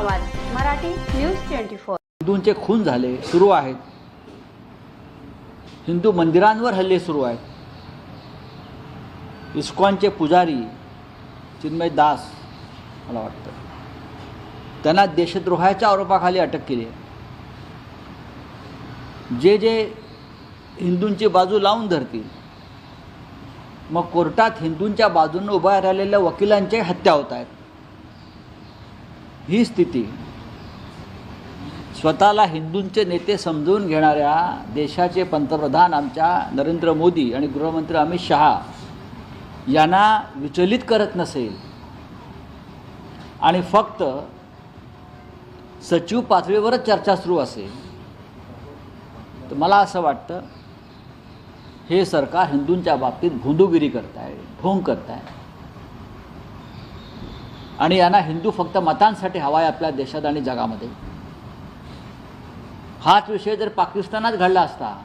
Awaaz Marathi news twenty four. हिंदूंचे खून झाले सुरू आहेत. हिंदू मंदिरांवर हल्ले सुरू आहेत. इस्कॉनचे पुजारी चिन्मय दास मला वाटतं. त्यांना देशद्रोहाच्या आरोपाखाली अटक केली आहे. जे जे हिंदूंची बाजू लावून धरतील मग कोर्टात हिंदूंच्या बाजूने उभ्या राहिलेल्या वकिलांच्या हत्या होत आहेत. ही स्थिती. स्वतःला हिंदूंचे नेते समजून घेणाऱ्या देशाचे पंतप्रधान आमच्या नरेंद्र मोदी आणि गृहमंत्री अमित शहा यांना विचलित करत नसेल आणि फक्त सचिव पातळीवरच चर्चा सुरू असेल तर मला असं वाटतं हे सरकार हिंदूंच्या बाबतीत भोंदूगिरी करत आहे ढोंग करत आहे आणि यांना हिंदू फक्त मतांसाठी हवा आहे आपल्या देशात आणि जगामध्ये. हाच विषय जर पाकिस्तानात घडला असता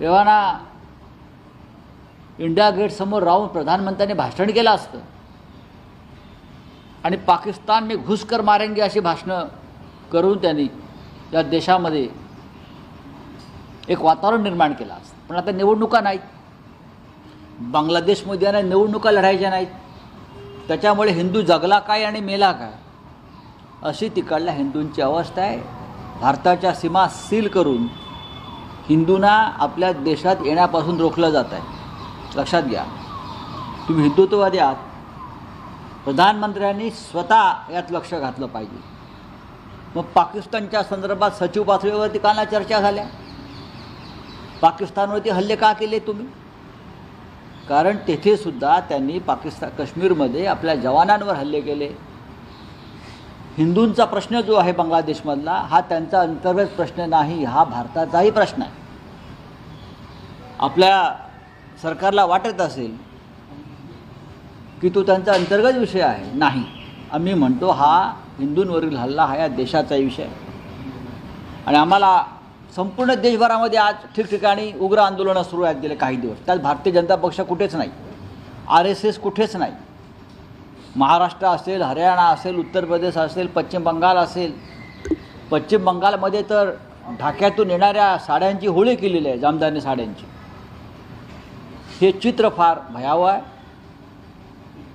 तेव्हा इंडिया गेटसमोर राहून प्रधानमंत्र्यांनी भाषण केलं असतं. आणि पाकिस्तान मी घुसकर मारेंगे अशी भाषणं करून त्यांनी या देशामध्ये एक वातावरण निर्माण केलं असतं. पण आता निवडणुका नाहीत. बांगलादेशमध्ये यांना निवडणुका लढायच्या नाहीत. त्याच्यामुळे हिंदू जगला काय आणि मेला काय? अशी तिकडल्या हिंदूंची अवस्था आहे. भारताच्या सीमा सील करून हिंदूंना आपल्या देशात येण्यापासून रोखलं जात आहे. लक्षात घ्या. तुम्ही हिंदुत्ववादी आहात. प्रधानमंत्र्यांनी स्वतः यात लक्ष घातलं पाहिजे. मग पाकिस्तानच्या संदर्भात सचिव पातळीवरती काना चर्चा झाल्या. पाकिस्तानवरती हल्ले का केले तुम्ही? कारण तेथे सुद्धा त्यांनी पाकिस्तान काश्मीरमध्ये आपल्या जवानांवर हल्ले केले. हिंदूंचा प्रश्न जो आहे बांगलादेशमधला हा त्यांचा अंतर्गत प्रश्न नाही हा भारताचाही प्रश्न आहे. आपल्या सरकारला वाटत असेल की तो त्यांचा अंतर्गत विषय आहे. नाही. आम्ही म्हणतो हा हिंदूंवरील हल्ला हा या देशाचा विषय आहे. आणि आम्हाला संपूर्ण देशभरामध्ये आज ठिकठिकाणी उग्र आंदोलनं सुरू आहेत गेले काही दिवस. त्यात भारतीय जनता पक्ष कुठेच नाही. आर एस एस कुठेच नाही. महाराष्ट्र असेल हरियाणा असेल उत्तर प्रदेश असेल पश्चिम बंगाल असेल. पश्चिम बंगालमध्ये तर ढाक्यातून येणाऱ्या साड्यांची होळी केलेली आहे जामदानी साड्यांची. हे चित्र फार भयावह आहे.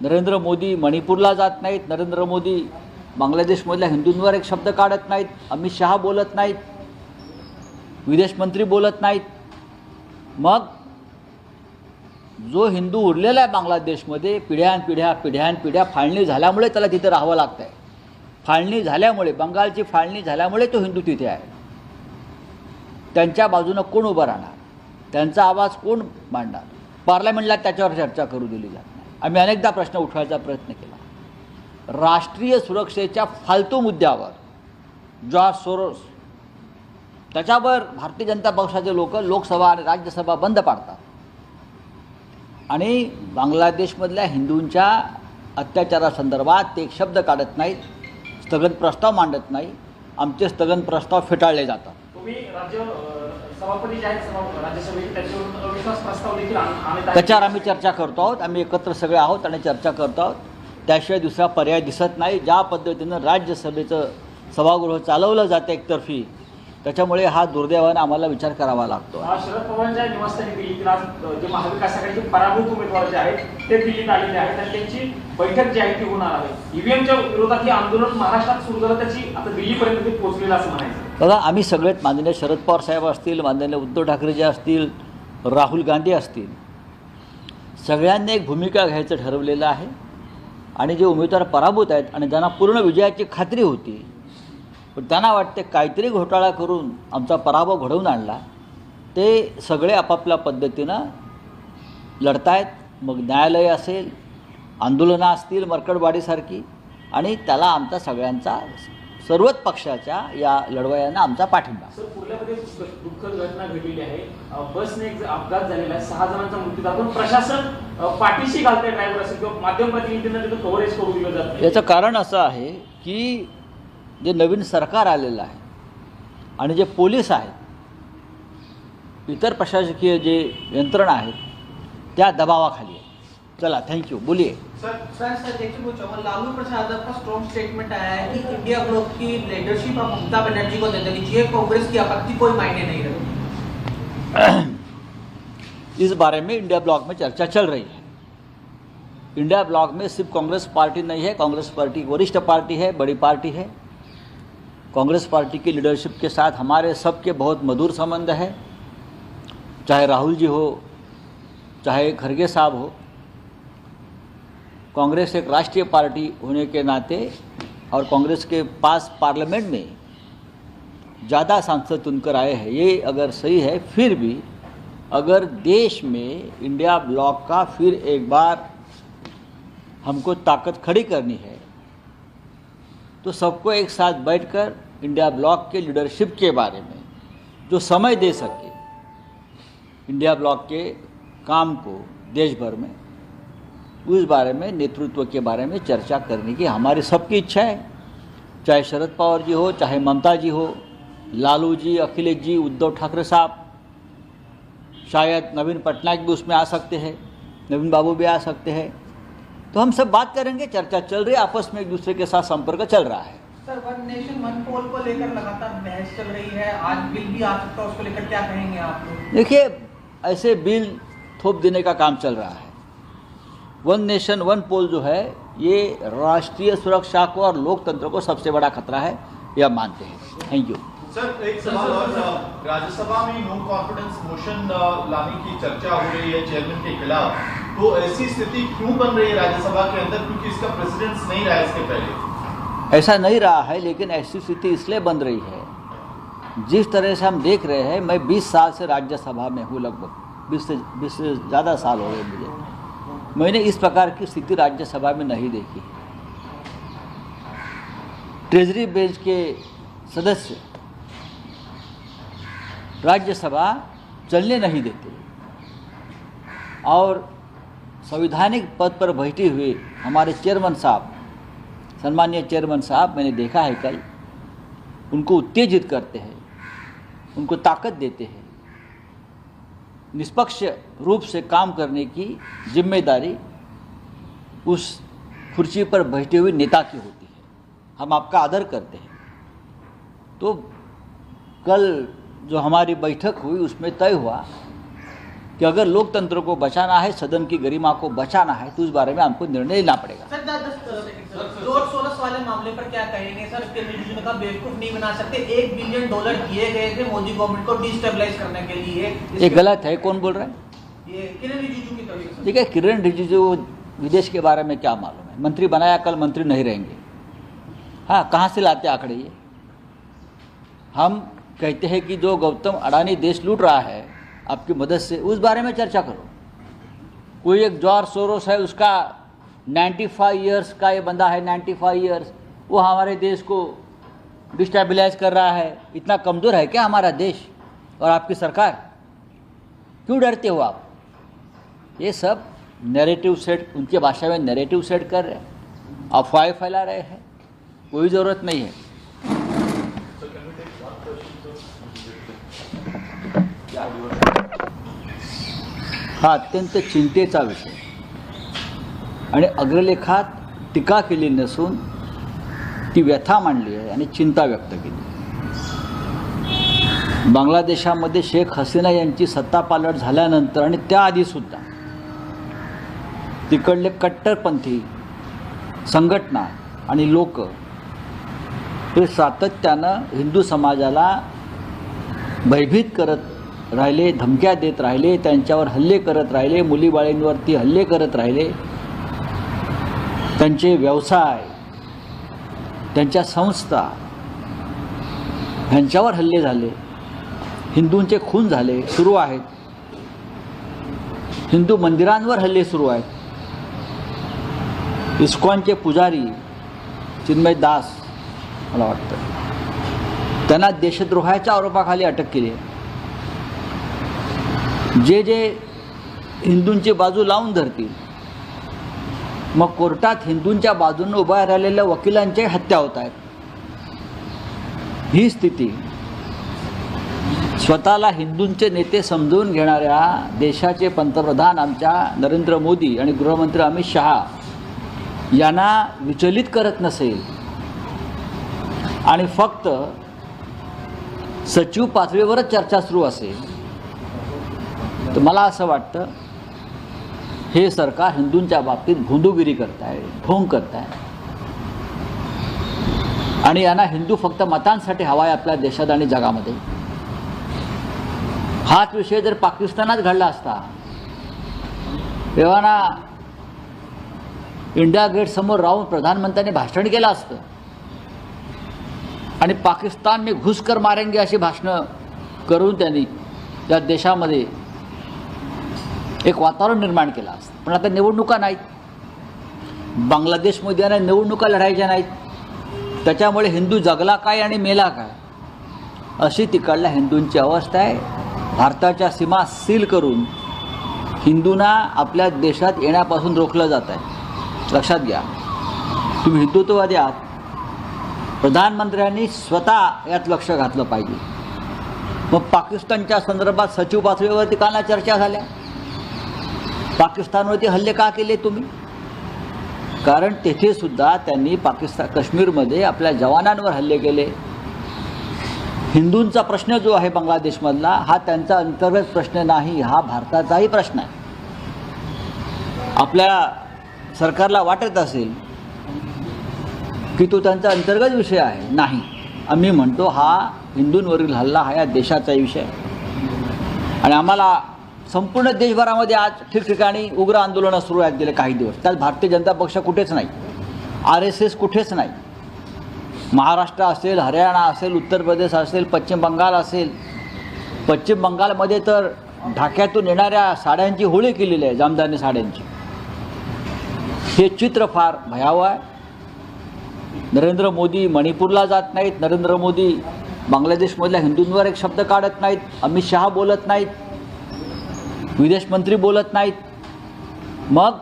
नरेंद्र मोदी मणिपूरला जात नाहीत. नरेंद्र मोदी बांगलादेशमधल्या हिंदूंवर एक शब्द काढत नाहीत. अमित शहा बोलत नाहीत. विदेश मंत्री बोलत नाहीत. मग जो हिंदू उरलेला आहे बांगलादेशमध्ये पिढ्यानपिढ्या पिढ्यानपिढ्या फाळणी झाल्यामुळे त्याला तिथे राहावं लागतं आहे फाळणी झाल्यामुळे बंगालची फाळणी झाल्यामुळे तो हिंदू तिथे आहे. त्यांच्या बाजूनं कोण उभं राहणार? त्यांचा आवाज कोण मांडणार? पार्लमेंटला त्याच्यावर चर्चा करू दिली जात नाही. आम्ही अनेकदा प्रश्न उठवायचा प्रयत्न केला. राष्ट्रीय सुरक्षेच्या फालतू मुद्द्यावर जॉर्ज सोरोस त्याच्यावर भारतीय जनता पक्षाचे लोक लोकसभा आणि राज्यसभा बंद पाडतात. आणि बांगलादेशमधल्या हिंदूंच्या अत्याचारासंदर्भात ते एक शब्द काढत नाहीत स्थगन प्रस्ताव मांडत नाही आमचे स्थगन प्रस्ताव फेटाळले जातात. त्याच्यावर आम्ही चर्चा करतो आहोत. आम्ही एकत्र सगळे आहोत आणि चर्चा करतो आहोत. त्याशिवाय दुसरा पर्याय दिसत नाही. ज्या पद्धतीनं राज्यसभेचं सभागृह चालवलं जातं एकतर्फी त्याच्यामुळे हा दुर्दैवानं आम्हाला विचार करावा लागतो शरद पवारांच्या निवासस्थानी दिल्लीत आज जे महाविकास आघाडीचे पराभूत उमेदवार जे आहेत ते दिल्लीत आलेले आहेत. आणि त्यांची बैठक जी आहे ती होणार आहे. ईव्हीएमच्या विरोधात हे आंदोलन महाराष्ट्रात सुरू झालं त्याची आता दिल्लीपर्यंत ते पोहोचलेलं असं म्हणायचं बघा आम्ही सगळेच माननीय शरद पवार साहेब असतील माननीय उद्धव ठाकरेजी असतील राहुल गांधी असतील सगळ्यांनी एक भूमिका घ्यायचं ठरवलेलं आहे. आणि जे उमेदवार पराभूत आहेत आणि ज्यांना पूर्ण विजयाची खात्री होती पण त्यांना वाटते काहीतरी घोटाळा करून आमचा पराभव घडवून आणला. ते सगळे आपापल्या पद्धतीनं लढतायत. मग न्यायालय असेल आंदोलनं असतील मरकडवाडीसारखी आणि त्याला आमचा सगळ्यांचा सर्वच पक्षाच्या या लढवयांना आमचा पाठिंबा. दुःखद घटना घडलेली आहे बसने एक अपघात झालेला आहे. सहा जणांचा मृत्यू झाला. पण प्रशासन पाठीशी घालतंय ड्रायव्हर असेल किंवा माध्यम प्रतिनिधींना त्याचं कव्हरेज करू दिलं जात. याचं कारण असं आहे की जे नवीन सरकार आलेलं आहे आणि जे पोलीस आहेत इतर प्रशासकीय जे यंत्रणा आहेत त्या दबावाखाली आहे चला थँक्यू बोलिये. सर सर सर देखिए वो चौहान लालू प्रसाद यादव का स्ट्रॉन्ग स्टेटमेंट आया है कि इंडिया ब्लॉक की लीडरशिप ममता बनर्जी को दे कांग्रेस की आपत्ति कोई मायने नहीं रखती इस बारे में इंडिया ब्लॉक में चर्चा चल रही है. इंडिया ब्लॉक में सिर्फ़ कांग्रेस पार्टी नहीं है कांग्रेस पार्टी वरिष्ठ पार्टी है बड़ी पार्टी है. कांग्रेस पार्टी की लीडरशिप के साथ हमारे सबके बहुत मधुर संबंध है। चाहे राहुल जी हो, चाहे खरगे साहब हो, कांग्रेस एक राष्ट्रीय पार्टी होने के नाते और कांग्रेस के पास पार्लियामेंट में ज़्यादा सांसद चुनकर आए हैं, ये अगर सही है, फिर भी अगर देश में इंडिया ब्लॉक का फिर एक बार हमको ताकत खड़ी करनी है तो सबको एक साथ बैठकर इंडिया ब्लॉक के लीडरशिप के बारे में, जो समय दे सके, इंडिया ब्लॉक के काम को देश भर में, उस बारे में, नेतृत्व के बारे में चर्चा करने की हमारी सबकी इच्छा है। चाहे शरद पवार जी हो, चाहे ममता जी हो, लालू जी, अखिलेश जी, उद्धव ठाकरे साहब, शायद नवीन पटनायक भी उसमें आ सकते हैं, नवीन बाबू भी आ सकते हैं। तो हम सब बात करेंगे चर्चा चल रही है आपस में एक दूसरे के साथ संपर्क चल रहा है। Sir one nation one poll को लेकर लगातार बहस चल रही है। आज बिल भी आ सकता है उसको लेकर क्या कहेंगे आप लोग? देखिए ऐसे बिल थोप देने का काम चल रहा है। वन नेशन वन पोल जो है ये राष्ट्रीय सुरक्षा को और लोकतंत्र को सबसे बड़ा खतरा है यह मानते हैं। थैंक यू सर एक सवाल और राज्यसभा में नो कॉन्फिडेंस मोशन लाने की चर्चा हो रही है चेयरमैन के खिलाफ। तो ऐसी स्थिति क्यों बन रही है राज्यसभा के अंदर? क्योंकि इसका प्रेसिडेंस नहीं रहा इसके पहले। ऐसा नहीं रहा है, लेकिन ऐसी स्थिति इसलिए बन रही है। जिस तरह से हम देख रहे हैं, मैं 20 साल से राज्यसभा में हूँ, लगभग 20 से 20 से ज़्यादा साल हो गए मुझे। मैंने इस प्रकार की स्थिति राज्यसभा में नहीं देखी। ट्रेजरी बेंच के सदस्य राज्यसभा चलने नहीं देते। और संवैधानिक पद पर बैठे हुए हमारे चेयरमैन साहब सम्मानीय चेयरमैन साहब, मैंने देखा है कल, उनको उत्तेजित करते हैं, उनको ताकत देते हैं, निष्पक्ष रूप से काम करने की ज़िम्मेदारी उस कुर्सी पर बैठे हुए नेता की होती है। हम आपका आदर करते हैं। तो कल जो हमारी बैठक हुई, उसमें तय हुआ कि अगर लोकतंत्र को बचाना है सदन की गरिमा को बचाना है तो उस बारे में हमको निर्णय लेना पड़ेगा। सर सोलस वाले मामले पर क्या कहेंगे? सर रिजिजू ने कहा बेवकूफ़ नहीं बना सकते। एक बिलियन डॉलर दिए गए थे मोदी गवर्नमेंट को डिस्टेबलाइज करने के लिए। ये गलत है कौन बोल रहा है? ये किरण रिजिजू की तरफ़ से। देखिए किरण रिजिजू विदेश के बारे में क्या मालूम है? मंत्री बनाया कल मंत्री नहीं रहेंगे। हाँ कहाँ से लाते आंकड़े ये? हम कहते हैं कि जो गौतम अडानी देश लूट रहा है आपकी मदद से। उस बारे में चर्चा करो। कोई एक जॉर्ज सोरोस है उसका 95 इयर्स का ये बंदा है 95 इयर्स वो हमारे देश को डिस्टेबलाइज कर रहा है। इतना कमज़ोर है क्या हमारा देश और आपकी सरकार? क्यों डरते हो आप? ये सब नैरेटिव सेट उनके भाषा में नैरेटिव सेट कर रहे हैं। अफवाहें फैला रहे हैं। कोई ज़रूरत नहीं है। हा अत्यंत चिंतेचा विषय. आणि अग्रलेखात टीका केली नसून ती व्यथा मांडली आहे आणि चिंता व्यक्त केली बांगलादेशामध्ये शेख हसीना यांची सत्तापालट झाल्यानंतर आणि त्याआधीसुद्धा तिकडले कट्टरपंथी संघटना आणि लोक हे सातत्यानं हिंदू समाजाला भयभीत करत राहिले धमक्या देत राहिले त्यांच्यावर हल्ले करत राहिले मुलीबाळींवरती हल्ले करत राहिले. त्यांचे व्यवसाय त्यांच्या संस्था ह्यांच्यावर हल्ले झाले. हिंदूंचे खून झाले सुरू आहेत. हिंदू मंदिरांवर हल्ले सुरू आहेत. इस्कॉनचे पुजारी चिन्मय दास मला वाटतं. त्यांना देशद्रोहाच्या आरोपाखाली अटक केली आहे. जे जे हिंदूंची बाजू लावून धरतील मग कोर्टात हिंदूंच्या बाजूने उभ्या राहिलेल्या वकिलांच्या हत्या होत आहेत ही स्थिती स्वतःला हिंदूंचे नेते समजून घेणाऱ्या देशाचे पंतप्रधान आमच्या नरेंद्र मोदी आणि गृहमंत्री अमित शहा यांना विचलित करत नसेल आणि फक्त सचिव पातळीवरच चर्चा सुरू असेल तर मला असं वाटतं हे सरकार हिंदूंच्या बाबतीत भोंदूगिरी करताय ढोंग करताय. आणि यांना हिंदू फक्त मतांसाठी हवा आहे आपल्या देशात आणि जगामध्ये. हाच विषय जर पाकिस्तानात घडला असता तेव्हा ना इंडिया गेट समोर राहून प्रधानमंत्र्यांनी भाषण केलं असतं. आणि पाकिस्तान मी घुसकर मारेंगे अशी भाषणं करून त्यांनी त्या देशामध्ये एक वातावरण निर्माण केलं असतं. पण आता निवडणुका नाहीत. बांगलादेशमध्ये यांना निवडणुका लढायच्या नाहीत. त्याच्यामुळे हिंदू जगला काय आणि मेला काय? अशी तिकडल्या हिंदूंची अवस्था आहे. भारताच्या सीमा सील करून हिंदूंना आपल्या देशात येण्यापासून रोखलं जात आहे. लक्षात घ्या. तुम्ही हिंदुत्ववादी आहात. प्रधानमंत्र्यांनी स्वतः यात लक्ष घातलं पाहिजे. मग पाकिस्तानच्या संदर्भात सचिव पातळीवरती काना चर्चा झाल्या. पाकिस्तानवरती हल्ले का केले तुम्ही? कारण तेथे सुद्धा त्यांनी पाकिस्तान काश्मीरमध्ये आपल्या जवानांवर हल्ले केले. हिंदूंचा प्रश्न जो आहे बांगलादेशमधला हा त्यांचा अंतर्गत प्रश्न नाही हा भारताचाही प्रश्न आहे. आपल्या सरकारला वाटत असेल की तो त्यांचा अंतर्गत विषय आहे. नाही. आम्ही म्हणतो हा हिंदूंवरील हल्ला हा या देशाचा विषय आहे. आणि आम्हाला संपूर्ण देशभरामध्ये आज ठिकठिकाणी उग्र आंदोलनं सुरू आहेत गेले काही दिवस. त्यात भारतीय जनता पक्ष कुठेच नाही. आर एस एस कुठेच नाही. महाराष्ट्र असेल हरियाणा असेल उत्तर प्रदेश असेल पश्चिम बंगाल असेल. पश्चिम बंगालमध्ये तर ढाक्यातून येणाऱ्या साड्यांची होळी केलेली आहे जामदानी साड्यांची. हे चित्र फार भयावह आहे. नरेंद्र मोदी मणिपूरला जात नाहीत. नरेंद्र मोदी बांगलादेशमधल्या हिंदूंवर एक शब्द काढत नाहीत. अमित शहा बोलत नाहीत. विदेश मंत्री बोलत नाहीत. मग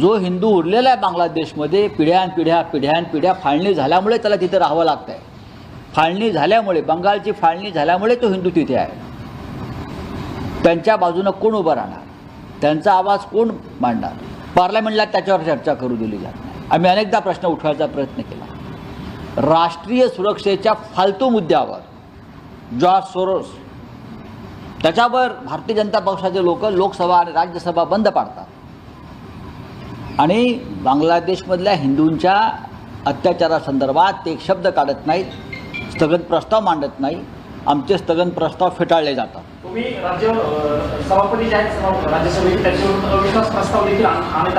जो हिंदू उरलेला आहे बांगलादेशमध्ये पिढ्यानपिढ्या पिढ्यानपिढ्या फाळणी झाल्यामुळे त्याला तिथे राहावं लागतं आहे फाळणी झाल्यामुळे बंगालची फाळणी झाल्यामुळे तो हिंदू तिथे आहे. त्यांच्या बाजूनं कोण उभं राहणार? त्यांचा आवाज कोण मांडणार? पार्लमेंटला त्याच्यावर चर्चा करू दिली जात नाही. आम्ही अनेकदा प्रश्न उठवायचा प्रयत्न केला. राष्ट्रीय सुरक्षेच्या फालतू मुद्द्यावर जॉर्ज सोरोस त्याच्यावर भारतीय जनता पक्षाचे लोक लोकसभा आणि राज्यसभा बंद पाडतात. आणि बांगलादेशमधल्या हिंदूंच्या अत्याचारासंदर्भात ते एक शब्द काढत नाहीत स्थगन प्रस्ताव मांडत नाही आमचे स्थगन प्रस्ताव फेटाळले जातात.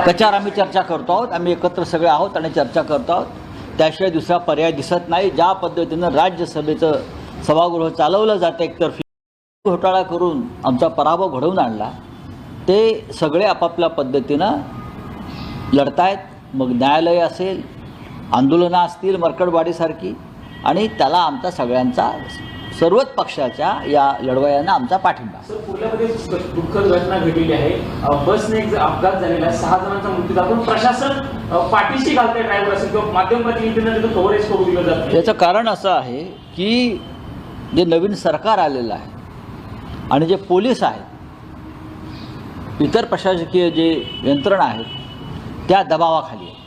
त्याच्यावर आम्ही चर्चा करतो आहोत आम्ही एकत्र सगळे आहोत आणि चर्चा करतो आहोत. त्याशिवाय दुसरा पर्याय दिसत नाही. ज्या पद्धतीनं राज्यसभेचं सभागृह चालवलं जातं एकतर्फी घोटाळा करून आमचा पराभव घडवून आणला ते सगळे आपापल्या पद्धतीनं लढतायत. मग न्यायालय असेल आंदोलनं असतील मरकडवाडीसारखी आणि त्याला आमचा सगळ्यांचा सर्वच पक्षाच्या या लढवयांना आमचा पाठिंबा. सर कुर्ल्यामध्ये दुःख- दुःखद घटना घडलेली आहे. अं, बसने एक अपघात झालेला आहे. सहा जणांचा मृत्यू प्रशासन पाठीशी घालते ड्रायव्हर असेल किंवा माध्यम प्रतिनिधींना कव्हरेज करू दिलं जात. याचं कारण असं आहे की जे नवीन सरकार आलेलं आहे आणि जे पोलीस आहेत इतर प्रशासकीय जे यंत्रणा आहेत त्या दबावाखाली आहे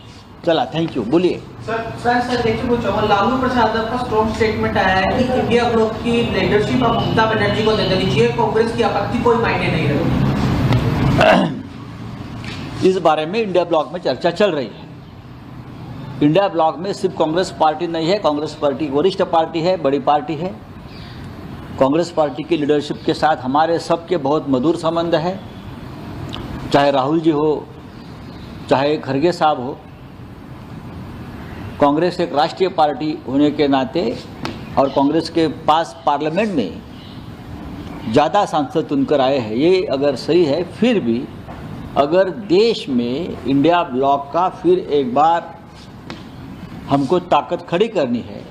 चला थँक्यू बोलिये. सर सर सर देखिए कुछ और लालू प्रसाद का स्ट्रॉन्ग स्टेटमेंट आया है कि इंडिया ग्रुप की लीडरशिप अब ममता बनर्जी को दे देनी कांग्रेस की आपत्ति कोई मायने नहीं रखती. इस बारे में इंडिया ब्लॉक में चर्चा चल रही है। इंडिया ब्लॉक में सिर्फ़ कांग्रेस पार्टी नहीं है कांग्रेस पार्टी वरिष्ठ पार्टी है बड़ी पार्टी है। कांग्रेस पार्टी की लीडरशिप के साथ हमारे सबके बहुत मधुर संबंध है। चाहे राहुल जी हो, चाहे खरगे साहब हो, कांग्रेस एक राष्ट्रीय पार्टी होने के नाते और कांग्रेस के पास पार्लियामेंट में ज़्यादा सांसद चुनकर आए हैं, ये अगर सही है, फिर भी अगर देश में इंडिया ब्लॉक का फिर एक बार हमको ताकत खड़ी करनी है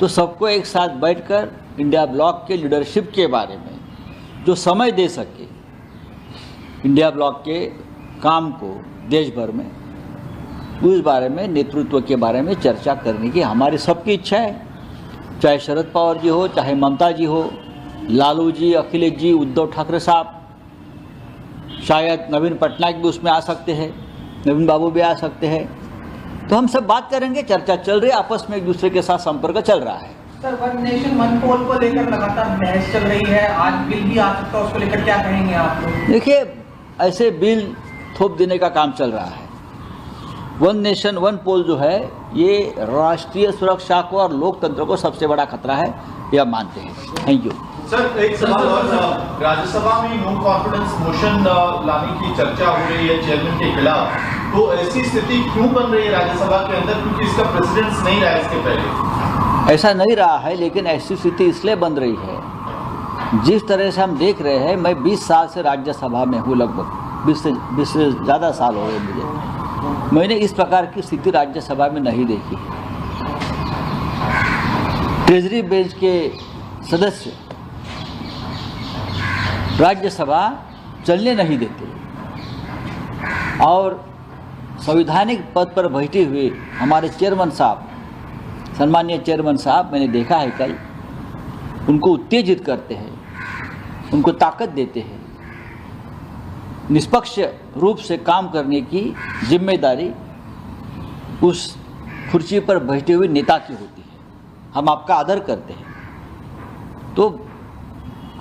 तो सबको एक साथ बैठकर इंडिया ब्लॉक के लीडरशिप के बारे में, जो समय दे सके, इंडिया ब्लॉक के काम को देश भर में, उस बारे में, नेतृत्व के बारे में चर्चा करने की हमारी सबकी इच्छा है। चाहे शरद पवार जी हो, चाहे ममता जी हो, लालू जी, अखिलेश जी, उद्धव ठाकरे साहब, शायद नवीन पटनायक भी उसमें आ सकते हैं, नवीन बाबू भी आ सकते हैं। तो हम सब बात करेंगे चर्चा चल रही है आपस में एक दूसरे के साथ संपर्क चल रहा है। Sir one nation one poll को लेकर लगातार बहस चल रही है। आज बिल भी आ सकता है उसको लेकर क्या कहेंगे आप लोग? देखिए ऐसे बिल थोप देने का काम चल रहा है। वन नेशन वन पोल जो है ये राष्ट्रीय सुरक्षा को और लोकतंत्र को सबसे बड़ा खतरा है यह मानते हैं। थैंक यू सर एक सवाल और राज्यसभा में नो कॉन्फिडेंस मोशन लाने की चर्चा हो रही है चेयरमैन के खिलाफ। तो ऐसी स्थिति क्यों बन रही है राज्यसभा के अंदर? क्योंकि इसका प्रेसिडेंस नहीं रहा इसके पहले। ऐसा नहीं रहा है, लेकिन ऐसी स्थिति इसलिए बन रही है। जिस तरह से हम देख रहे हैं, मैं 20 साल से राज्यसभा में हूँ लगभग। 20 से 20 से ज़्यादा साल हो गए मुझे। मैंने इस प्रकार की स्थिति राज्यसभा में नहीं देखी। ट्रेजरी बेंच के सदस्य राज्यसभा चलने नहीं देते। और संवैधानिक पद पर बैठे हुए हमारे चेयरमैन साहब सम्मान्य चेयरमैन साहब, मैंने देखा है कल, उनको उत्तेजित करते हैं, उनको ताकत देते हैं, निष्पक्ष रूप से काम करने की ज़िम्मेदारी उस कुर्सी पर बैठे हुए नेता की होती है। हम आपका आदर करते हैं। तो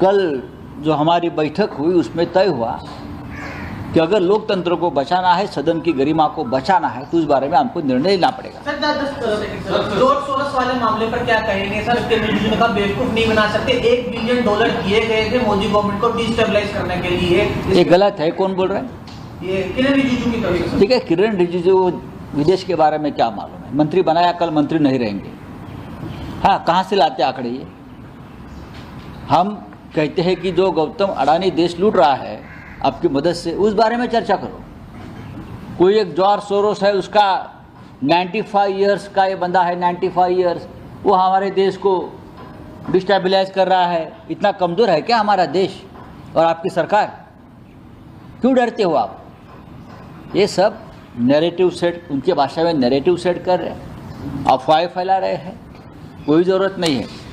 कल जो हमारी बैठक हुई, उसमें तय हुआ कि अगर लोकतंत्र को बचाना है सदन की गरिमा को बचाना है तो उस बारे में हमको निर्णय लेना पड़ेगा। सर दस दस सर वाले मामले पर क्या कहेंगे? सर टेलीविज़न का बेवकूफ़ नहीं बना सकते एक बिलियन डॉलर दिए गए थे मोदी गवर्नमेंट को डिस्टेबलाइज करने के लिए। ये गलत है कौन बोल रहा है? ये किरण रिजिजू की तरफ़ ठीक है किरण रिजिजू विदेश के बारे में क्या मालूम है? मंत्री बनाया कल मंत्री नहीं रहेंगे। हाँ कहाँ से लाते आंकड़े ये? हम कहते हैं कि जो गौतम अडानी देश लूट रहा है आपकी मदद से। उस बारे में चर्चा करो। कोई एक जॉर्ज सोरोस है, उसका 95 इयर्स का ये बंदा है 95 इयर्स वो हमारे देश को डिस्टेबलाइज कर रहा है। इतना कमज़ोर है क्या हमारा देश और आपकी सरकार? क्यों डरते हो आप? ये सब नैरेटिव सेट उनके भाषा में नैरेटिव सेट कर रहे हैं। अफवाहें फैला रहे हैं। कोई ज़रूरत नहीं है।